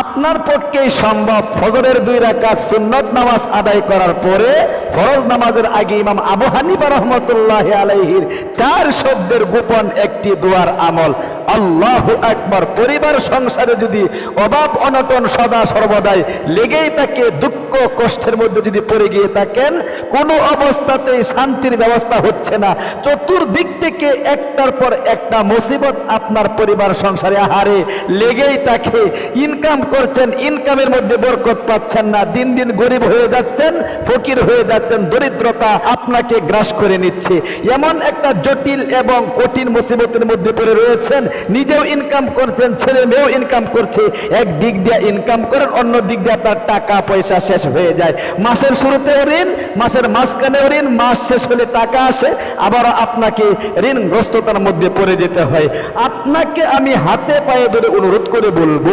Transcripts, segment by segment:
আপনার পক্ষেই সম্ভব ফজরের দুই রাকাত সুন্নত নামাজ আদায় করার পরে ফরজ নামাজের আগে ইমাম আবু হানিফা রহমতুল্লাহ আলাইহির চার শব্দের গোপন একটি দোয়ার আমল। আল্লাহ একবার পরিবার সংসারে যদি অভাব অনটন সদা সর্বদাই লেগেই তাকে দুঃখ কষ্টের মধ্যে যদি পড়ে গিয়ে থাকেন, কোনো অবস্থাতেই শান্তির ব্যবস্থা হচ্ছে না। চতুর্দিক থেকে একটার পর একটা মুসিবত আপনার পরিবার সংসারে হারে লেগেই থাকে। ইনকাম করছেন, ইনকামের মধ্যে বরকত পাচ্ছেন না। দিন দিন গরিব হয়ে যাচ্ছেন, ফকির হয়ে যাচ্ছেন, দরিদ্রতা আপনাকে গ্রাস করে নিচ্ছে। এমন একটা জটিল এবং কঠিন মুসিবতের মধ্যে পড়ে রয়েছেন, নিজেও ইনকাম করছেন, ছেলে মেয়েও ইনকাম করছে। এক দিক দিয়ে ইনকাম করেন, অন্য দিক দিয়ে আপনার টাকা পয়সা শেষ হয়ে যায়। মাসের শুরুতেও ঋণ, মাসের মাঝখানেও ঋণ, মাস শেষ হলে টাকা আসে, আবার আপনাকে ঋণগ্রস্ততার মধ্যে পড়ে যেতে হয়। আপনাকে আমি হাতে পায়ে ধরে অনুরোধ করে বলব,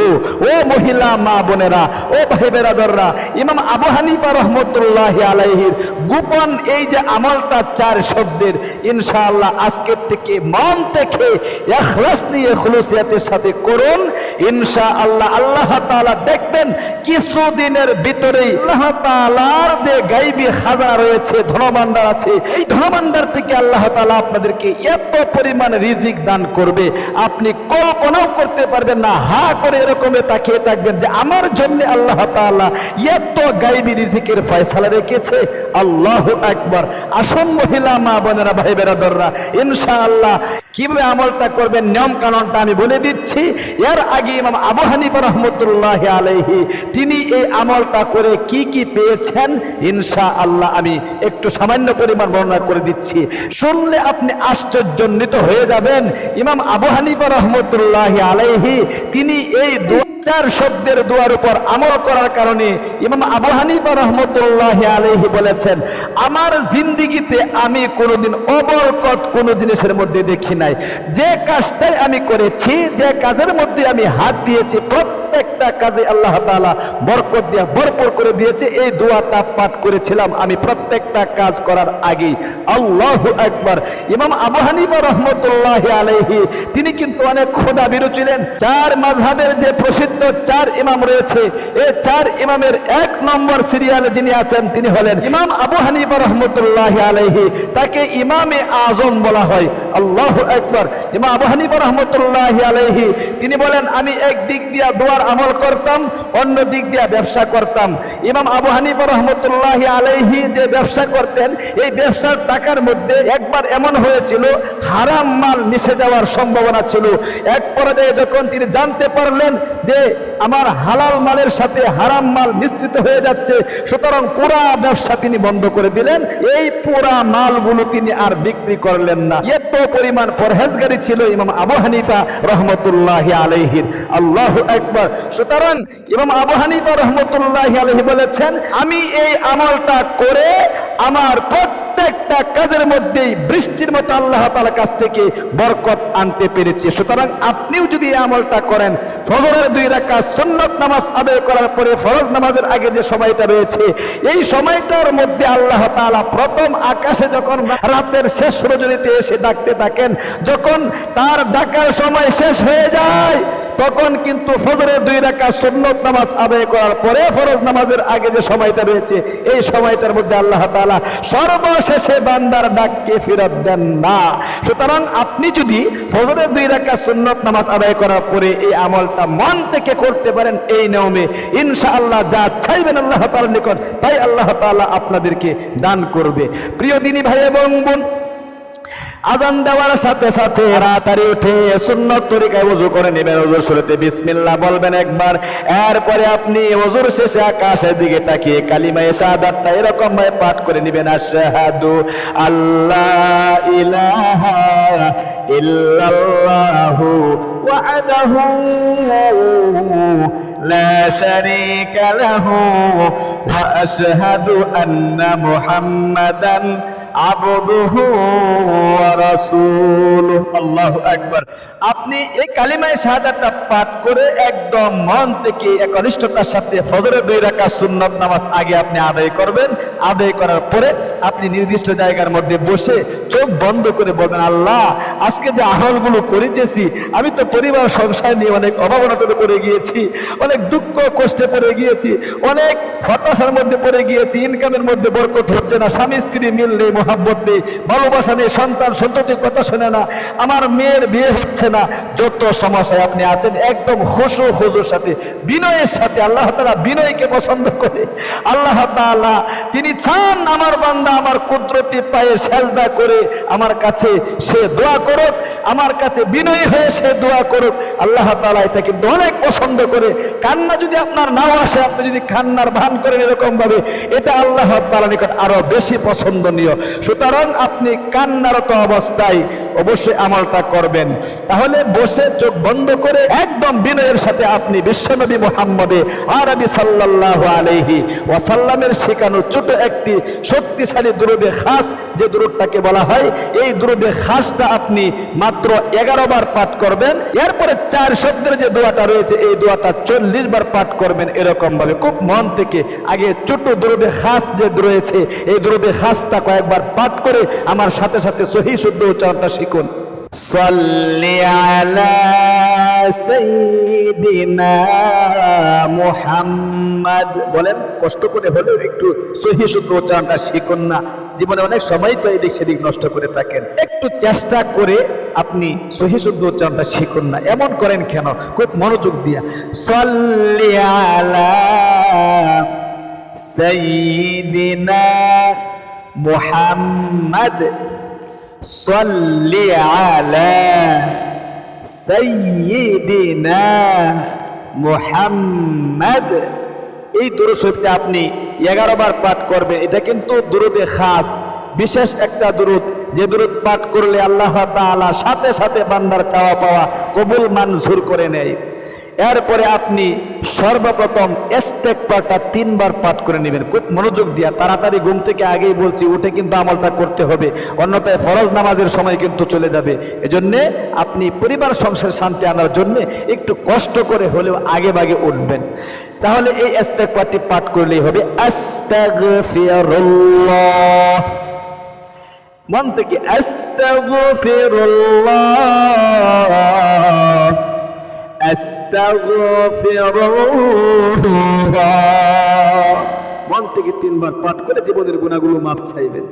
ও মহিলা, মা বোনেরা, ও ভাই বেরাদররা, ইমাম আবু হানিফা রহমতুল্লাহ আলাইহির গোপন এই যে আমলটা চার শব্দের, ইনশাআল্লাহ আজকের থেকে, মন থেকে এখলাস নিয়ে খুলুসিয়াতের সাথে করুন। ইনশাআল্লাহ আল্লাহ তাআলা দেখবেন, কিছুদিনের ভিতরেই আল্লাহ তাআলার যে গাইবী খাজানা রয়েছে, ধনভাণ্ডার আছে, এই ধনভাণ্ডার থেকে আল্লাহ তাআলা আপনাদেরকে এত পরিমাণ রিজিক দান করবে। আপনি কল্পনাও করতে পারবেন না, হা করে এরকমে তাকিয়ে থাকবেন যে আমার জন্য আল্লাহ তাআলা এত গাইবী রিজিকের ফয়সালা রেখেছে। আল্লাহ একবার আসন মহিলা, মা বোনেরা, ভাই বেরাদররা, ইনশাআল্লাহ কীভাবে আমলটা করবেন নিয়ম কানুনটা আমি বলে দিচ্ছি। এর আগে ইমাম আবু হানিফা রহমতুল্লাহ আলাইহি, তিনি এই আমলটা করে কি কি পেয়েছেন? ইনশা আল্লাহ আমি একটু সামান্য পরিমাণ বর্ণনা করে দিচ্ছি। শুনলে আপনি আশ্চর্যান্বিত হয়ে যাবেন। ইমাম আবু হানিফা রহমতুল্লাহ আলাইহি, তিনি এই চার শব্দের দোয়ার উপর আমল করার কারণে ইমাম আবু হানিফা রহমতুল্লাহ আলাইহি বলেছেন, আমার জিন্দিগিতে আমি কোনোদিন অবরকত কোনো জিনিসের মধ্যে দেখি নাই। যে কাজটাই আমি করেছি, যে কাজের মধ্যে আমি হাত দিয়েছি প্রত্যেকটা কাজে আল্লাহ তাআলা বরকত দিয়া ভরপুর করে দিয়েছে। এই দোয়াটা পাঠ করেছিলাম আমি প্রত্যেকটা কাজ করার আগেই। আল্লাহ একবার ইমাম আবু হানিফা রহমতুল্লাহ আলাইহি, তিনি কিন্তু অনেক খোদা বিরু ছিলেন। চার মাঝহাবের যে প্রসিদ্ধ চার ইমাম রয়েছে, এই চার ইমামের এক নম্বর সিরিয়ালে যিনি আছেন, তিনি হলেন ইমাম আবু হানিফা রহমতুল্লাহ আলাইহি। তাকে ইমামে আজম বলা হয়। আল্লাহ একবার ইমাম আবু হানিফা রহমতুল্লাহ আলাইহি, তিনি বলেন, আমি এক দিক দিয়া দোয়ার আমল করতাম, অন্য দিক দিয়া ব্যবসা করতাম। ইমাম আবু হানিফা রহমতুল্লাহ আলাইহি যে ব্যবসা করতেন, এই ব্যবসার টাকার মধ্যে একবার এমন হয়েছিল, হারাম মাল মিশে যাওয়ার সম্ভাবনা ছিল। এক পর্যায়ে যখন তিনি জানতে পারলেন যে আমার হালাল মালের সাথে হারাম মাল মিশ্রিত হয়ে যাচ্ছে, সুতরাং পুরা ব্যবসা তিনি বন্ধ করে দিলেন। এই পুরা মালগুলো তিনি আর বিক্রি করলেন না। এত পরিমাণ পরহেজগারি ছিল ইমাম আবু হানিফা রহমতুল্লাহ আলহির আল্লাহ একবার সুতরাং আবু হানিফা রহমতুল্লাহ আলহি বলেছেন, আমি এই আমলটা করে আমার প্রত্যেকটা কাজের মধ্যেই বৃষ্টির মতো আল্লাহ কাছ থেকে বরকত আনতে পেরেছি। সুতরাং আপনিও যদি এই আমলটা করেন, ফজরের দুই রাকাত সুন্নত নামাজ আদায় করার পরে ফরজ নামাজের আগে যে সময়টা রয়েছে, এই সময়টার মধ্যে আল্লাহ তাআলা প্রথম আকাশে যখন রাতের শেষ রজনীতে এসে ডাকতে থাকেন, যখন তার ডাকার সময় শেষ হয়ে যায় তখন কিন্তু ফজরের দুই রাকাত সুন্নত নামাজ আদায় করার পরে ফরজ নামাজের আগে যে সময়টা রয়েছে, এই সময়টার মধ্যে আল্লাহ তাআলা সর্বশেষে বান্দার ডাককে ফেরত দেন না। সুতরাং আপনি যদি ফজরের দুই রাকাত সুন্নত নামাজ আদায় করার পরে এই আমলটা মন থেকে করতে পারেন, এই নিয়মে ইনশাআল্লাহ যা চাইবেন আল্লাহ তাআলার নিকট, তাই আল্লাহ তাআলা আপনাদেরকে দান করবে। প্রিয় দিনী ভাই এবং বোন আজান দেওয়ার সাথে সাথে তাড়াতাড়ি উঠে সুন্নত তরিকায় ওযু করে নেবেন ওযুর শুরুতে বিসমিল্লাহ বলবেন একবার। এরপরে আপনি ওযুর শেষে আকাশের দিকে তাকিয়ে কালিমা শাহাদাতটা এরকম ভাবে পাঠ করে নেবেন। আশহাদু আল্লাহ ইলাহা ইল্লাল্লাহু ওয়াহদাহু লা শারীকা লাহু ওয়া আশহাদু আন্না মুহাম্মাদান আবদুহু আপনি এই কালিমায় পাঠ করে একদম মন থেকে একনিষ্ঠতার সাথে দুই রাখা সুন্নত নামাজ আগে আপনি আদায় করবেন। আদায় করার পরে আপনি নির্দিষ্ট জায়গার মধ্যে বসে চোখ বন্ধ করে বলবেন, আল্লাহ, আজকে যে করিতেছি, আমি তো পরিবার সংসার নিয়ে অনেক অভাবনতাতে পড়ে গিয়েছি, অনেক দুঃখ কষ্টে পড়ে গিয়েছি, অনেক হতাশার মধ্যে পড়ে গিয়েছি ইনকামের মধ্যে বরকত হচ্ছে না স্বামী স্ত্রী মিল নেই নেই, ভালোবাসা নেই, সন্তান সন্ততি কথা শোনে না, আমার মেয়ের বিয়ে হচ্ছে না। যত সমস্যায় আপনি আছেন, একদম খুশু খুজুর সাথে, বিনয়ের সাথে, আল্লাহ তালা বিনয়কে পছন্দ করে। আল্লাহ তাআলা, তিনি চান আমার বান্দা, আমার কুদরতি পায়ে সেজদা করে আমার কাছে সে দোয়া করুক, আমার কাছে বিনয়ী হয়ে সে দোয়া করুক। আল্লাহ তাআলা এটা কিন্তু অনেক পছন্দ করে। কান্না যদি আপনার নাও আসে, আপনি যদি কান্নার ভান করেন এরকম ভাবে এটা আল্লাহ তাআলা নিকট আরও বেশি পছন্দনীয়। সুতরাং আপনি কান্নারত অবস্থায় অবশ্যই আমলটা করবেন। তাহলে বসে চোখ বন্ধ করে একদম বিনয়ের সাথে আপনি বিশ্বনবী মোহাম্মদে আরবি সাল্লাল্লাহু আলাইহি ওয়াসাল্লামের শেখানো ছোট একটি শক্তিশালী দুরুদে খাস যে দুরুদটাকে বলা হয়, এই দুরুদে খাসটা আপনি মাত্র এগারো বার পাঠ করবেন। এরপরে চার শব্দের যে দোয়াটা রয়েছে, এই দোয়াটা চল্লিশ বার পাঠ করবেন এরকম ভাবে খুব মন থেকে আগে ছোট দুরুদে খাস যে রয়েছে, এই দুরুদে খাসটা কয়েকবার পাঠ করে আমার সাথে সাথে সহি শুদ্ধ উচ্চারণটা শিখুন মুহাম্মদ। বলেন কষ্ট করে হলেও একটু সহি শুদ্ধ উচ্চারণটা শিখুন না। জীবনে অনেক সময় তো এদিক সেদিক নষ্ট করে থাকেন। একটু চেষ্টা করে আপনি সহি শুদ্ধ উচ্চারণটা শিখুন না। এমন করেন কেন? খুব মনোযোগ দিয়া। সল্লিয়ালা সঈদিনা মুহাম্মদ। صل على سيدنا মুহাম্মদ এই দুরুশরীফটা আপনি এগারো বার পাঠ করবেন এটা কিন্তু দুরুদে খাস বিশেষ একটা দুরুদ যে দুরুদ পাঠ করলে আল্লাহ তাআলা সাথে সাথে বান্দার চাওয়া পাওয়া কবুল মঞ্জুর করে নেয় এরপরে আপনি সর্বপ্রথম এস্তেকবারটা তিনবার পাঠ করে নেবেন। খুব মনোযোগ দিয়া তাড়াতাড়ি ঘুম থেকে আগেই বলছি, উঠে কিন্তু আমলটা করতে হবে। অন্যথায় ফরজ নামাজের সময় কিন্তু চলে যাবে। এজন্যে আপনি পরিবার, সংসার শান্তি আনার জন্য একটু কষ্ট করে হলেও আগে বাগে উঠবেন। তাহলে এই এস্তেকবারটি পাঠ করলেই হবে। মন থেকে আস্তাগফিরুল্লাহ। মন থেকে তিনবার পাঠ করে জীবনের গুণাগুলো মাপ চাইবেন।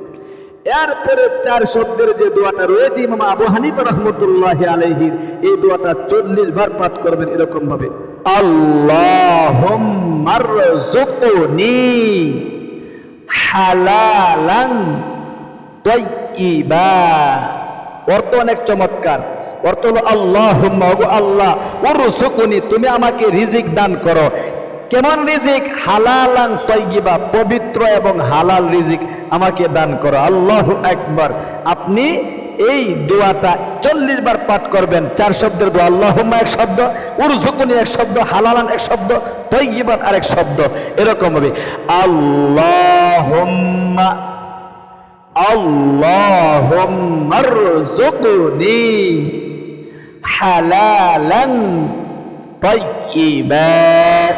এরপরে চার শব্দের যে দোয়াটা রয়েছে, ইমাম আবু হানিফা রহমতুল্লাহ আলাইহির, এই দোয়াটা চল্লিশ বার পাঠ করবেন এরকম ভাবে আল্লাহুম্মারযুকনি হালালান তাইয়্যিবা অর্থ অনেক চমৎকার অর্থ হলো আল্লাহ আল্লাহ ওর সুকুনি তুমি আমাকে রিজিক দান করো। কেমন রিজিক? হালালান তৈগিবা পবিত্র এবং হালাল রিজিক আমাকে দান করো। আল্লাহ একবার আপনি এই দোয়াটা চল্লিশ বার পাঠ করবেন। চার শব্দের দোয়া, আল্লাহম্মা এক শব্দ উরজুকুনি এক শব্দ, হালালান এক শব্দ তৈগিবান আর এক শব্দ। এরকম হবে। আল্লাহম্মা আল্লাহম্মার জুকুনি حلالا طيبا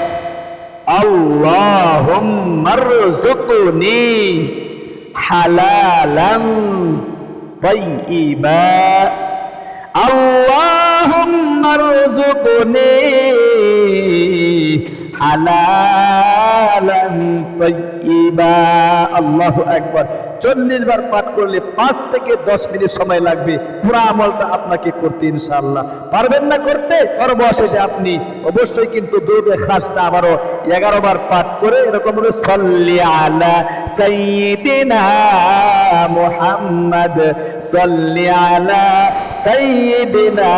اللهم ارزقني حلالا طيبا اللهم ارزقني হালালান তৈবা আল্লাহ একবার চল্লিশ বার পাঠ করলে পাঁচ থেকে দশ মিনিট সময় লাগবে। পুরো আমলটা আপনাকে করতে ইনশাআল্লাহ। পারবেন না করতে? সর্বশেষে আপনি অবশ্যই কিন্তু দুর্গে খাসটা আবারও এগারো বার পাঠ করে এরকম ভাবে সল্লি আলা সাইয়্যিদিনা মুহাম্মদ, সল্লি আলা সাইয়্যিদিনা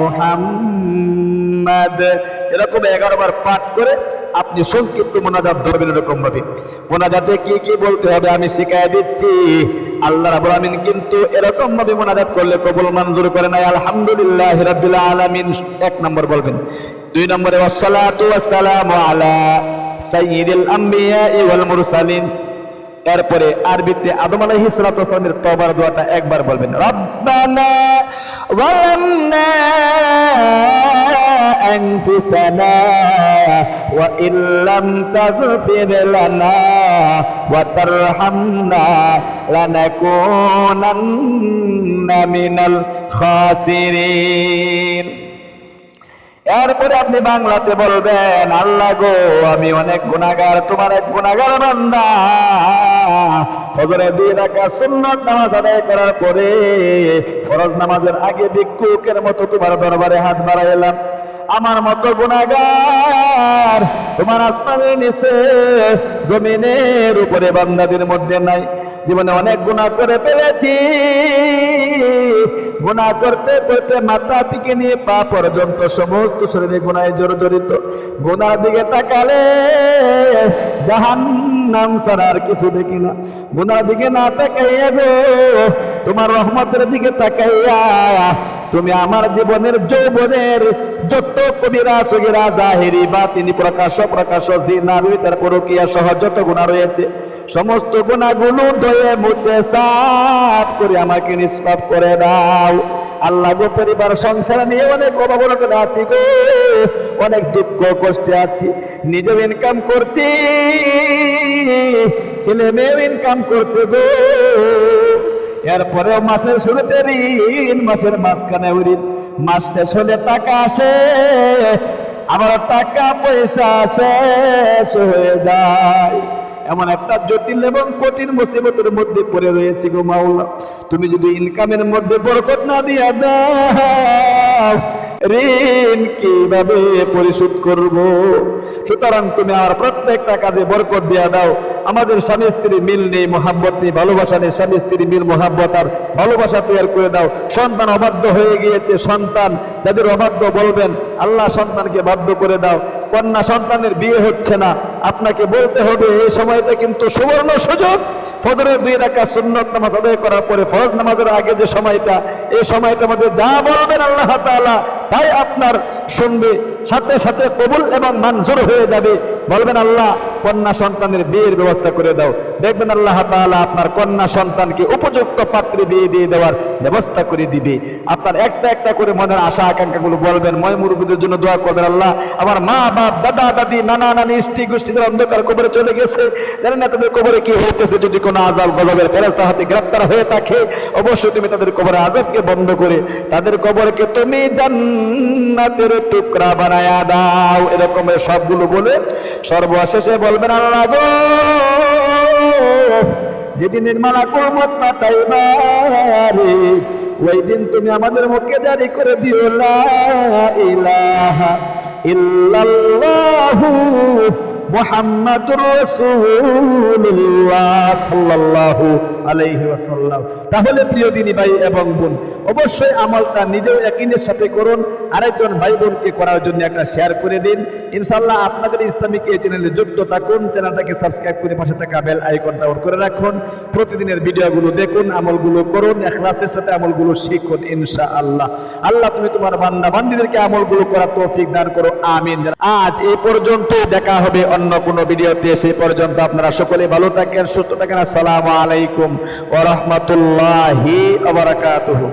মুহাম্মদ। এরকম এগারো বার পাঠ করে আপনি সংক্ষিপ্ত মোনাজাত ধরবেন এরকম ভাবে। মোনাজাতে কি কি বলতে হবে আমি শিখাই দিচ্ছি। আল্লাহ রাব্বুল আমিন কিন্তু এরকম ভাবে মোনাজাত করলে কবুল মঞ্জুর করে নাই। আলহামদুলিল্লাহ রাব্বিল আলামিন। এক নম্বর বলবেন। দুই নম্বরে ওয়াসসালামু আলা সাইয়্যিদিল আম্বিয়া ওয়াল মুরসালিন। এরপরে আরবিতে আদম আলাইহিস সালাতু ওয়াসসালামের তওবার দোয়াটা একবার বলবেন রব্বানা ওয়ালামনা أنفسنا وإن لم تغفر لنا وترحمنا لنكونن من الخاسرين এরপরে আপনি বাংলাতে বলবেন, আল্লাহ গো, আমি অনেক গুণাগার তোমার এক গুণাগার বান্দা। ফজরে দুই রাখা সুন্নত নামাজ আদায় করার পরে ফরজ নামাজের আগে ভিক্ষুকের মতো তোমার দরবারে হাত বাড়াইলাম। আমার মতো গুণাগার তোমার আসমানের নিচে, জমিনের উপরে বান্দাদের মধ্যে নাই। জীবনে অনেক গুণা করে ফেলেছি। গুণা করতে করতে মাথা থেকে নিয়ে পা পর্যন্ত সমস্ত শরীরে গুণায় জড়িত। গুণার দিকে তাকালে জাহান নাম ছাড়া আর কিছু দেখি না। গুণার দিকে না তাকাইয়া গো, তোমার রহমতের দিকে তাকাইয়া তুমি আমার জীবনের যৌবনের যত কবিরা, সগিরা, জাহেরি বা তিনি প্রকাশ প্রকাশ জিনা, বিচার, পরকিয়া সহ যত গুণা রয়েছে, সমস্ত গুণাগুলো ধয়ে মুছে, সাফ করে আমাকে নিষ্পাপ করে দাও। আল্লাহ গো পরিবার, সংসার নিয়ে অনেক অভাবনটা আছি গো, অনেক দুঃখ, কষ্টে আছি। নিজেও ইনকাম করছি, ছেলে মেয়েও ইনকাম করছে গো। এরপরেও মাসের শুরুতে ঋণ, মাসের মাঝখানে ঋণ। মাস শেষ হলে টাকা আসে, আবার টাকা পয়সা শেষ হয়ে যায়। এমন একটা জটিল এবং কঠিন মুসিবতের মধ্যে পড়ে রয়েছে গো মাওলা। তুমি যদি ইনকামের মধ্যে বরকত না দিয়ে দাও ঋণ কীভাবে পরিশোধ করব? সুতরাং তুমি আমার প্রত্যেকটা কাজে বরকত দিয়া দাও। আমাদের স্বামী স্ত্রী মিল নেই, মোহাব্বত নেই, ভালোবাসা নেই। স্বামী স্ত্রী মিল, মোহাব্বত আর ভালোবাসা তৈরি করে দাও। সন্তান অবাধ্য হয়ে গিয়েছে, সন্তান। যাদের অবাধ্য বলবেন, আল্লাহ সন্তানকে বাধ্য করে দাও। কন্যা সন্তানের বিয়ে হচ্ছে না। আপনাকে বলতে হবে এই সময়টা কিন্তু সুবর্ণ সুযোগ। ফজরের দুই রাখা সুন্নত নামাজ আদায় করার পরে ফরজ নামাজের আগে যে সময়টা এই সময়টার মধ্যে যা বলবেন আল্লাহ তাআলা তাই আপনার শুনবে সাথে সাথে কবুল এবং মঞ্জুর হয়ে যাবে। বলবেন, আল্লাহ, কন্যা সন্তানের বিয়ের ব্যবস্থা করে দাও। দেখবেন, আল্লাহ তাআলা আপনার কন্যা সন্তানকে উপযুক্ত পাত্রে বিয়ে দিয়ে দেওয়ার ব্যবস্থা করে দিবে। আপনার একটা একটা করে মনের আশা, আকাঙ্ক্ষাগুলো বলবেন, ময় মুরব্বীদের জন্য দোয়া করবেন, আল্লাহ, আমার মা, বাপ, দাদা, দাদি, নানা, নানি ইষ্টি গোষ্ঠীদের অন্ধকার কবরে চলে গেছে। জানেন না তাদের কবরে কি হইতেছে, যদি কোনো আজাব গজবের ফেরেস্তা হাতে গ্রেপ্তার হয়ে থাকে, অবশ্যই তুমি তাদের কবরে আজাবকে বন্ধ করে, তাদের কবরকে তুমি জান্নাতের টুকরা বানায়া দাও। এরকম সবগুলো বলে সর্বশেষে বলবেন আল্লাহ গো। যেদিন নির্মাণা কুমত পাতাইবারে ওই দিন তুমি আমাদের মুখে জারি করে দিও, লা ইলাহা ইল্লাল্লাহু। তাহলে প্রিয় দিনী ভাই এবং বোন, অবশ্যই আমলটা নিজেও একিনের সাথে করুন, আরেকজন ভাই বোনকে করার জন্য একটা শেয়ার করে দিন। ইনশাআল্লাহ আপনাদের ইসলামিক এই চ্যানেলে যুক্ত থাকুন, চ্যানেলটাকে সাবস্ক্রাইব করে পাশে থাকা বেল আইকনটা অন করে রাখুন। প্রতিদিনের ভিডিওগুলো দেখুন, আমলগুলো করুন, এখলাসের সাথে আমলগুলো শিখুন, ইনশাআল্লাহ। আল্লাহ তুমি তোমার বান্দা বান্দিদেরকে আমলগুলো করার তৌফিক দান করো, আমিন। আজ এই পর্যন্ত দেখা হবে অন্য কোনো ভিডিওতে সেই পর্যন্ত আপনারা সকলে ভালো থাকেন, সুস্থ থাকেন। আসসালামু আলাইকুম ওয়া রাহমাতুল্লাহি ওয়া বারাকাতুহু।